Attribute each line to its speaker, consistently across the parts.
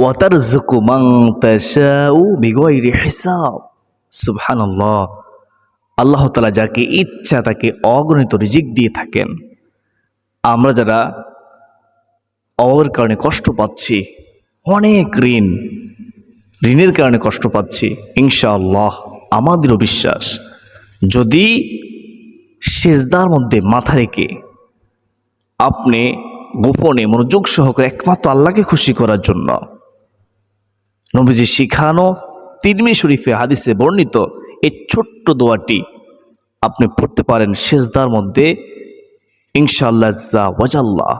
Speaker 1: ওয়াতারযুকু মান তাশাউ বিগাইরি হিসাব সুবহানাল্লাহ। আল্লাহ তাআলা যাকে ইচ্ছা তাকে অগণিত রিজিক দিয়ে থাকেন। আমরা যারা অভাবের কারণে কষ্ট পাচ্ছি, অনেক ঋণ, ঋণের কারণে কষ্ট পাচ্ছি, ইনশাআল্লাহ, আমাদেরও বিশ্বাস, যদি সেজদার মধ্যে মাথা রেখে আপনি গোপনে মনোযোগ সহকারে একমাত্র আল্লাহকে খুশি করার জন্য নবীজি শিখানো তিরমি শরীফে হাদিসে বর্ণিত এই ছোট্ট দোয়াটি আপনি পড়তে পারেন সেজদার মধ্যে, ইনশাআল্লাহ জা ওয়াজাল্লাহ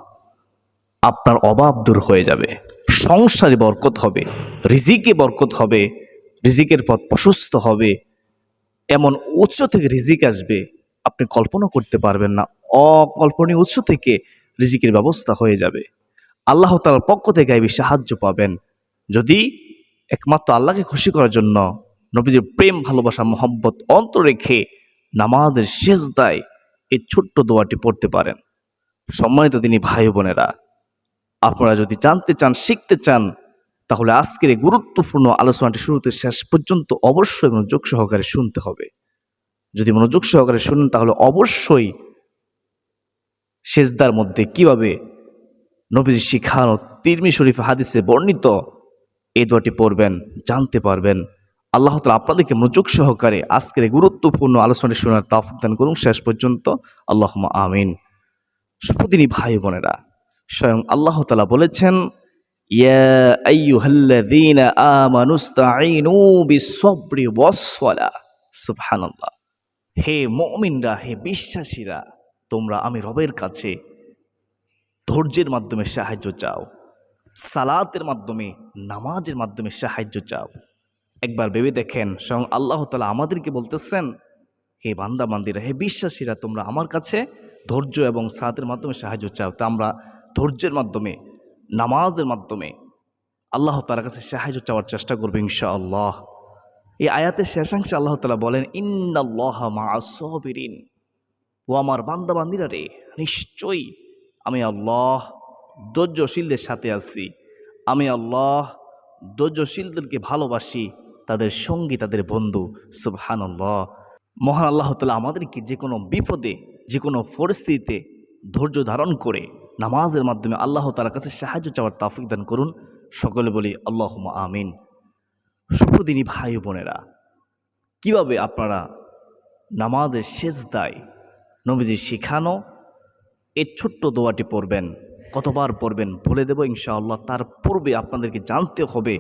Speaker 1: আপনার অভাব দূর হয়ে যাবে, সংসারে বরকত হবে, রিজিকে বরকত হবে, রিজিকের পথ প্রশস্ত হবে, এমন উৎস থেকে রিজিক আসবে, আপনি কল্পনা করতে পারবেন না, অকল্পনীয় উৎস থেকে রিজিকের ব্যবস্থা হয়ে যাবে। আল্লাহ তালার পক্ষ থেকে এই সাহায্য পাবেন। যদি একমাত্র আল্লাহকে খুশি করার জন্য নবীজির প্রেম, ভালোবাসা, মোহব্বত অন্ত রেখে নামাজের শেষ দায় এই ছোট্ট দোয়াটি পড়তে পারেন। সম্মানিত তিনি ভাই বোনেরা, আপনারা যদি জানতে চান, শিখতে চান, তাহলে আজকের এই গুরুত্বপূর্ণ আলোচনাটি শুরুতে শেষ পর্যন্ত অবশ্যই মনোযোগ সহকারে শুনতে হবে। যদি মনোযোগ সহকারে শুনেন, তাহলে অবশ্যই সেজদার মধ্যে কীভাবে নবীজি শিখানো তিরমি শরীফ হাদিসে বর্ণিত এই দোয়াটি পড়বেন, জানতে পারবেন। আল্লাহ তালা আপনাদেরকে মনোযোগ সহকারে আজকের গুরুত্বপূর্ণ আলোচনাটি শোনার তাফিক দান করুন। শেষ পর্যন্ত আল্লাহ আমিন। সুপদিনী ভাই বোনেরা। স্বয়ং আল্লাহ তালা বলেছেন হে মুমিনরা, হে বিশ্বাসীরা, তোমরা আমি রবের কাছে ধৈর্যের মাধ্যমে সাহায্য চাও। সালাতের মাধ্যমে, নামাজের মাধ্যমে সাহায্য চাও। একবার ভেবে দেখেন, স্বয়ং আল্লাহ তালা আমাদেরকে বলতেছেন, হে বান্দা মান্দিরা হে বিশ্বাসীরা, তোমরা আমার কাছে ধৈর্য এবং সালাতের মাধ্যমে সাহায্য চাও। তা আমরা ধৈর্যের মাধ্যমে, নামাজের মাধ্যমে আল্লাহ তালার কাছে সাহায্য চাওয়ার চেষ্টা করব ইনশাআল্লাহ। এই আয়াতের শেষাংশে আল্লাহ তালা বলেন, ইন্নাল্লাহ মাসবিরিন ও আমার বান্দা, বান্দিরা রে, নিশ্চয়ই আমি আল্লাহ ধৈর্যশীলদের সাথে আছি। আমি আল্লাহ ধৈর্যশীলদেরকে ভালোবাসি, তাদের সঙ্গী, তাদের বন্ধু, সুবহানাল্লাহ। মহান আল্লাহ তালা আমাদেরকে যে কোনো বিপদে যে কোনো পরিস্থিতিতে ধৈর্য ধারণ করে নামাজের মাধ্যমে আল্লাহ তালার কাছে সাহায্য চাওয়ার তাফিক দান করুন। সকলে বলি আল্লাহ আমিন। শুভদিনী ভাই বোনেরা, কীভাবে আপনারা নামাজের শেষ দায় নবীজি শিখানো এই ছোট্ট দোয়াটি পড়বেন? কতবার পড়বেন বলে দেব ইনশাআল্লাহ। তার পূর্বে আপনাদেরকে জানতে হবে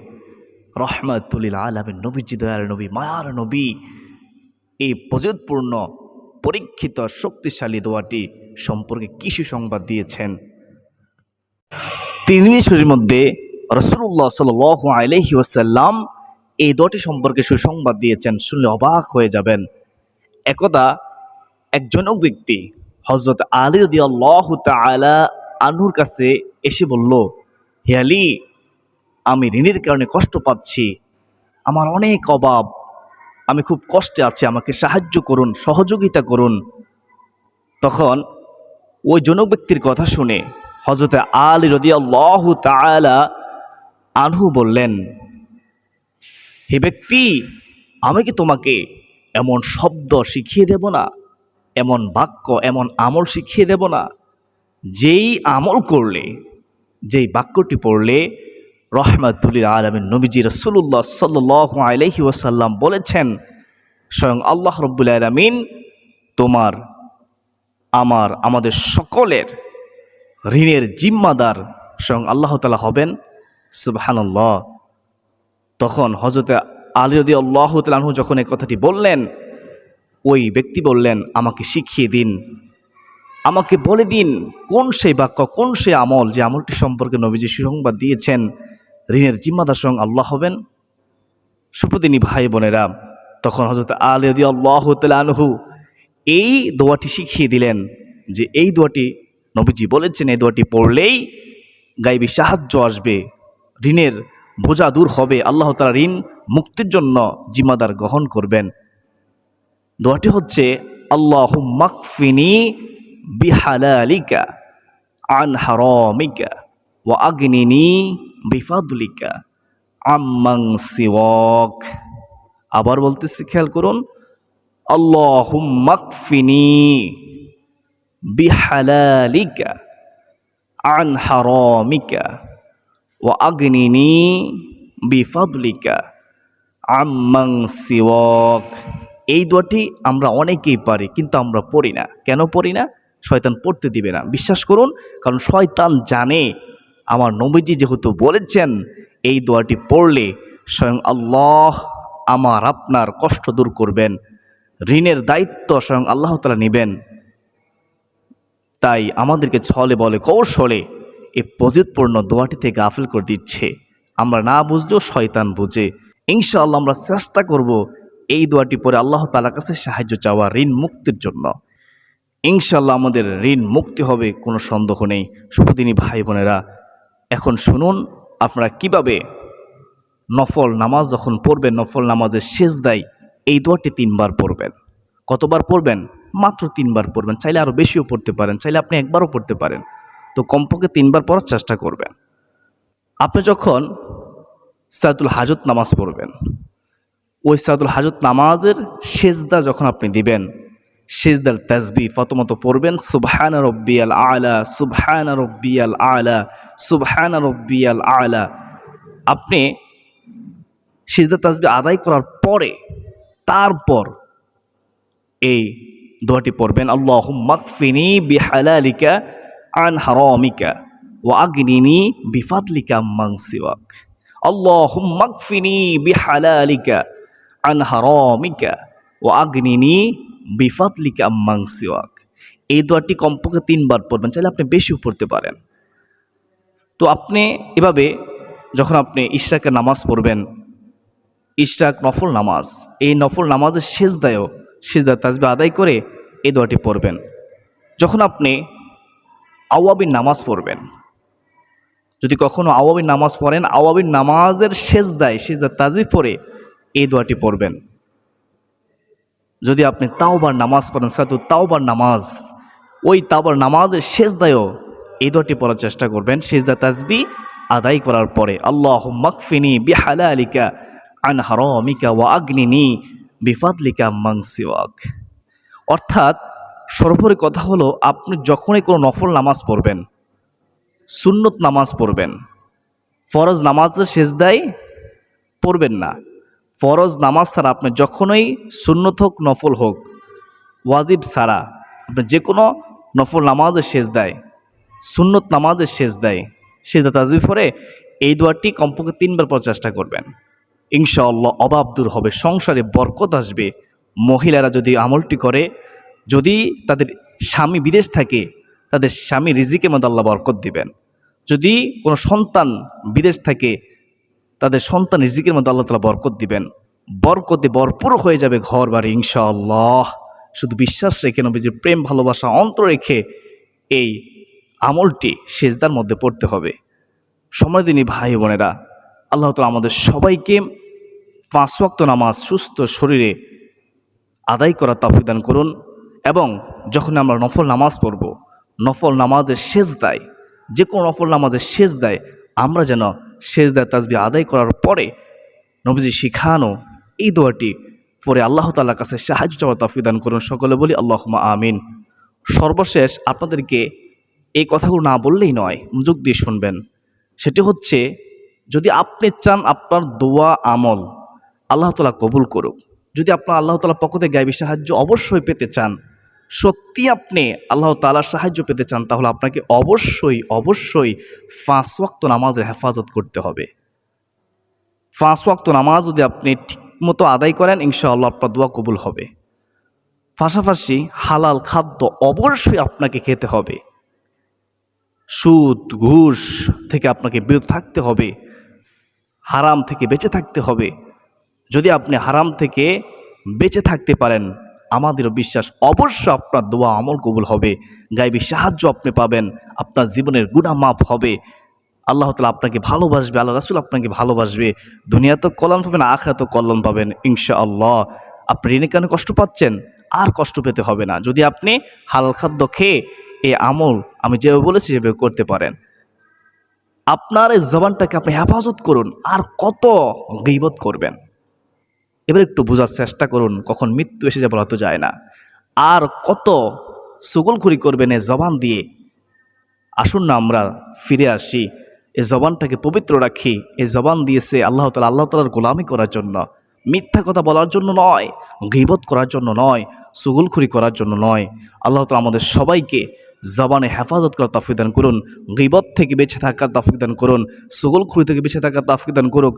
Speaker 1: রহমাতুলিল আলমের নবীজি দয়ার নবী, মায়ার নবী, এই প্রযোজপূর্ণ, পরীক্ষিত, শক্তিশালী দোয়াটি সম্পর্কে কিছু সংবাদ দিয়েছেন। তিন শরীর মধ্যে রসুল্লাহ সাল আলহি ওসাল্লাম এই দোয়াটি সম্পর্কে সুসংবাদ দিয়েছেন, শুনলে অবাক হয়ে যাবেন। একদা এক জনক ব্যক্তি হজরত আলী রদি আল্লাহ তালা আনুর কাছে এসে বলল, হে আলী, আমি ঋণের কারণে কষ্ট পাচ্ছি। আমার অনেক অভাব। আমি খুব কষ্টে আছি। আমাকে সাহায্য করুন, সহযোগিতা করুন। তখন ওই জনক ব্যক্তির কথা শুনে হজরত আলী রদি আল্লাহ তালা আনহু বললেন, হে ব্যক্তি, আমি কি তোমাকে এমন শব্দ শিখিয়ে দেব না? এমন বাক্য, এমন আমল শিখিয়ে দেব না? যেই আমল করলে, যেই বাক্যটি পড়লে রহমাতুল্লিল আলমিন নবীজি রসুল্লাহ সাল্লাহ আলহি ওসাল্লাম বলেছেন, স্বয়ং আল্লাহ রব্বুল আলমিন তোমার, আমার, আমাদের সকলের ঋণের জিম্মাদার স্বয়ং আল্লাহ তালা হবেন। সুবাহান্লাহ তখন হজরতে আলী রদি আল্লাহ তালু যখন এই কথাটি বললেন, ওই ব্যক্তি বললেন, আমাকে শিখিয়ে দিন। আমাকে বলে দিন কোন সেই বাক্য, কোন সেই আমল যে আমলটি সম্পর্কে নবীজি সুসংবাদ দিয়েছেন। ঋণের জিম্মাদার সঙ্গে আল্লাহ হবেন। সুপ্রদিনী ভাই বোনেরা, তখন হজরত আলী আল্লাহ তালহু এই দোয়াটি শিখিয়ে দিলেন যে এই দোয়াটি নবীজি বলেছেন, এই দোয়াটি পড়লেই গাইবি সাহায্য আসবে, ঋণের বোঝা দূর হবে, আল্লাহ তালা ঋণ মুক্তির জন্য জিম্মাদার গ্রহণ করবেন। দোয়াটি হচ্ছে আল্লাহ মাকফিনি বিহালালিকা আন হারমিকা ও আগ্নিনি বিফাদুলিকা আম্মাং সিওয়াক আবার বলতেছি, খেয়াল করুন আল্লাহুম্মাকফিনি বিহালালিকা, আন হারামিকা, ওয়া আগনিনি বিফাদলিকা আম্মাং সিওয়াক। এই দোয়াটি আমরা অনেকেই পারি, কিন্তু আমরা পড়ি না। কেন পড়ি না? শয়তান পড়তে দিবে না। বিশ্বাস করুন, কারণ শয়তান জানে, আমার নবীজি যেহেতু বলেছেন, এই দোয়াটি পড়লে স্বয়ং আল্লাহ আমার আপনার কষ্ট দূর করবেন, ঋণের দায়িত্ব স্বয়ং আল্লাহ তালা নেবেন। তাই আমাদেরকে ছলে বলে, কৌশলে এই দোয়াটি থেকে গাফিল করে দিচ্ছে। আমরা না বুঝলেও শয়তান বুঝে। ইনশাআল্লাহ আমরা চেষ্টা করব এই দোয়াটি পরে আল্লাহ তালার কাছে সাহায্য চাওয়া ঋণ মুক্তির জন্য। ইনশাআল্লাহ আমাদের ঋণ মুক্তি হবে, কোনো সন্দেহ নেই। শুভদিনী ভাই বোনেরা, এখন শুনুন আপনারা কীভাবে নফল নামাজ, যখন পড়বেন, নফল নামাজের শেষ দায় এই দোয়াটি তিনবার পড়বেন। কতবার পড়বেন? মাত্র তিনবার পড়বেন। চাইলে আরও বেশিও পড়তে পারেন, চাইলে আপনি একবারও পড়তে পারেন। তো কমপক্ষে তিনবার পড়ার চেষ্টা করবেন। আপনি যখন সাদুল হাজত নামাজ পড়বেন, ওই সাদুল হাজত নামাজের সেজদা যখন আপনি দিবেন সেজদার তাজবি প্রথমত পড়বেন, সুবহান রব্বিয়াল আলা, সুবহান রব্বিয়াল আলা, সুবহান রব্বিয়াল আলা। আপনি সিজদা তাজবি আদায় করার পরে, তারপর এই দোয়াটি পড়বেন আল্লাহ মাকফিনি বিহালালিকা আন হারামিকা ও আগনিনি বিফাদলিকা মাংসিওয়াক আল্লাহ মাকফিনি বিহালালিকা আন হারামিকা ও আগনিনি বিফাদলিকা মাংসিওয়াক এই দোয়াটি কমপক্ষে তিনবার পড়বেন, চাইলে আপনি বেশিও পড়তে পারেন। তো আপনি এভাবে যখন আপনি ইশরাকের নামাজ পড়বেন, ইশরাক নফল নামাজ, এই নফল নামাজের শেষ দায়ও দায় তাজবে আদায় করে এই দোয়াটি পড়বেন। যখন আপনি আওয়াবির নামাজ পড়বেন, যদি কখনও আওয়াবির নামাজ পড়েন আওয়াবির নামাজের শেষ দায় দায় তাজবি পড়ে এই দোয়াটি পড়বেন। যদি আপনি তাওবার নামাজ পড়েন সাতু তাওবার নামাজ, ওই তাওবার নামাজের শেষ দায়ও এই দোয়াটি পড়ার চেষ্টা করবেন। শেষ দা তাজবি আদায় করার পরে আল্লাহ মাকফিনি বিহালা আলিকা আন হারামিকা ওয়া আগ্নিনি বিফাদলিকা মাংসিওয়াক অর্থাৎ সর্বোপরি কথা হলো, আপনি যখনই কোনো নফল নামাজ পড়বেন, সুন্নত নামাজ পড়বেন, ফরজ নামাজের শেষ দেয় পড়বেন না। ফরজ নামাজ ছাড়া আপনি যখনই সুন্নত হোক, নফল হোক, ওয়াজিব ছাড়া আপনি যে কোনো নফল নামাজের শেষ দেয় সুন্নত নামাজের শেষ দেয় দেয় তাজবি পরে এই দোয়াটি কমপক্ষে তিনবার পর চেষ্টা করবেন। ইনশাআল্লাহ অভাব দূর হবে, সংসারে বরকত আসবে, মহিলারা যদি আমলটি করে, যদি তাদের স্বামী বিদেশ থাকে, তাদের স্বামী রিজিকের মধ্যে আল্লাহ বরকত দিবেন। যদি কোনো সন্তান বিদেশ থাকে তাদের সন্তান রিজিকের মধ্যে আল্লাহ তালা বরকত দিবেন। বরকতে ভরপুর হয়ে যাবে ঘর বাড়ি ইনশাআল্লাহ। শুধু বিশ্বাস রেখে নবীজির প্রেম, ভালোবাসা অন্তর রেখে এই আমলটি সেজদার মধ্যে পড়তে হবে। সময় দিনী ভাই বোনেরা, আল্লাহ তালা আমাদের সবাইকে পাঁচ ওয়াক্ত নামাজ সুস্থ শরীরে আদায় করার তাফিদান করুন এবং যখন আমরা নফল নামাজ পড়ব, নফল নামাজের শেষ দায় যে কোনো নফল নামাজের শেষ দায় আমরা যেন দায় তাজবি আদায় করার পরে নবীজি শিখানো এই দোয়াটি পরে আল্লাহ তাল্লার কাছে সাহায্য চাওয়ার তাফিদান করুন। সকলে বলি আল্লাহ আমিন। সর্বশেষ আপনাদেরকে এই কথাগুলো না বললেই নয়, মনোযোগ দিয়ে শুনবেন। সেটি হচ্ছে, যদি আপনি চান আপনার দোয়া আমল আল্লাহ তালা কবুল করুক, যদি আপনার আল্লাহ তালার পক্ষ থেকে গাইবী সাহায্য অবশ্যই পেতে চান সত্যি আপনি আল্লাহ তালার সাহায্য পেতে চান, তাহলে আপনাকে অবশ্যই অবশ্যই পাঁচ ওয়াক্ত নামাজের হেফাজত করতে হবে। পাঁচ ওয়াক্ত নামাজ যদি আপনি ঠিকমতো আদায় করেন, ইনশাআল্লাহ আপনার দোয়া কবুল হবে। পাশাপাশি হালাল খাদ্য অবশ্যই আপনাকে খেতে হবে। সুদ, ঘুষ থেকে আপনাকে বিরত থাকতে হবে। হারাম থেকে বেঁচে থাকতে হবে। যদি আপনি হারাম থেকে বেঁচে থাকতে পারেন আমাদেরও বিশ্বাস। অবশ্য আপনার দোয়া আমল কবুল হবে। গাইবী সাহায্য আপনি পাবেন। আপনার জীবনের গুণা মাপ হবে। আল্লাহ তালা আপনাকে ভালোবাসবে। আল্লাহ রাসুল আপনাকে ভালোবাসবে। দুনিয়া তো কল্যাণ পাবেন তো কল্যাণ পাবেন ইনশা আল্লাহ আপনি ঋণে কেন কষ্ট পাচ্ছেন, আর কষ্ট পেতে হবে না। যদি আপনি হালাল খাদ্য খেয়ে এই আমল আমি যেভাবে বলেছি, সেভাবে করতে পারেন। আপনার এই জবানটাকে আপনি হেফাজত করুন, আর কত গিবত করবেন। এবার একটু বোঝার চেষ্টা করুন, কখন মৃত্যু এসে যাবে বলা তো যায় না। আর কত সুগলখুরি করবেন এ জবান দিয়ে। আসুন না আমরা ফিরে আসি এই জবানটাকে পবিত্র রাখি, এ জবান দিয়েছে আল্লাহ তালা আল্লাহ তালার গোলামি করার জন্য, মিথ্যা কথা বলার জন্য নয়, গিবত করার জন্য নয় সুগুলখুরি করার জন্য নয়। আল্লাহ তালা আমাদের সবাইকে জবানে হেফাজত করার তাফিদান করুন, গিবত থেকে বেঁচে থাকার তাফিক দান করুন সুগুলখুরি থেকে বেঁচে থাকার তাফিক দান করুক।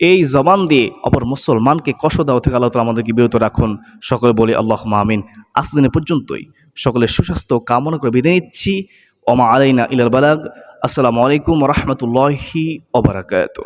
Speaker 1: এই জবান দিয়ে অপর মুসলমানকে কষ্ট দেওয়া থেকে আল্লাহ তালা আমাদেরকে বিরত রাখুন। সকলে বলি আল্লাহ মামিন আজ দিনে পর্যন্তই সকলের সুস্বাস্থ্য কামনা করে বিদায় নিচ্ছি। ওমা আলাইনা ইলাল বালাগ। আসসালামু আলাইকুম রহমতুল্লাহি ওবরাকাত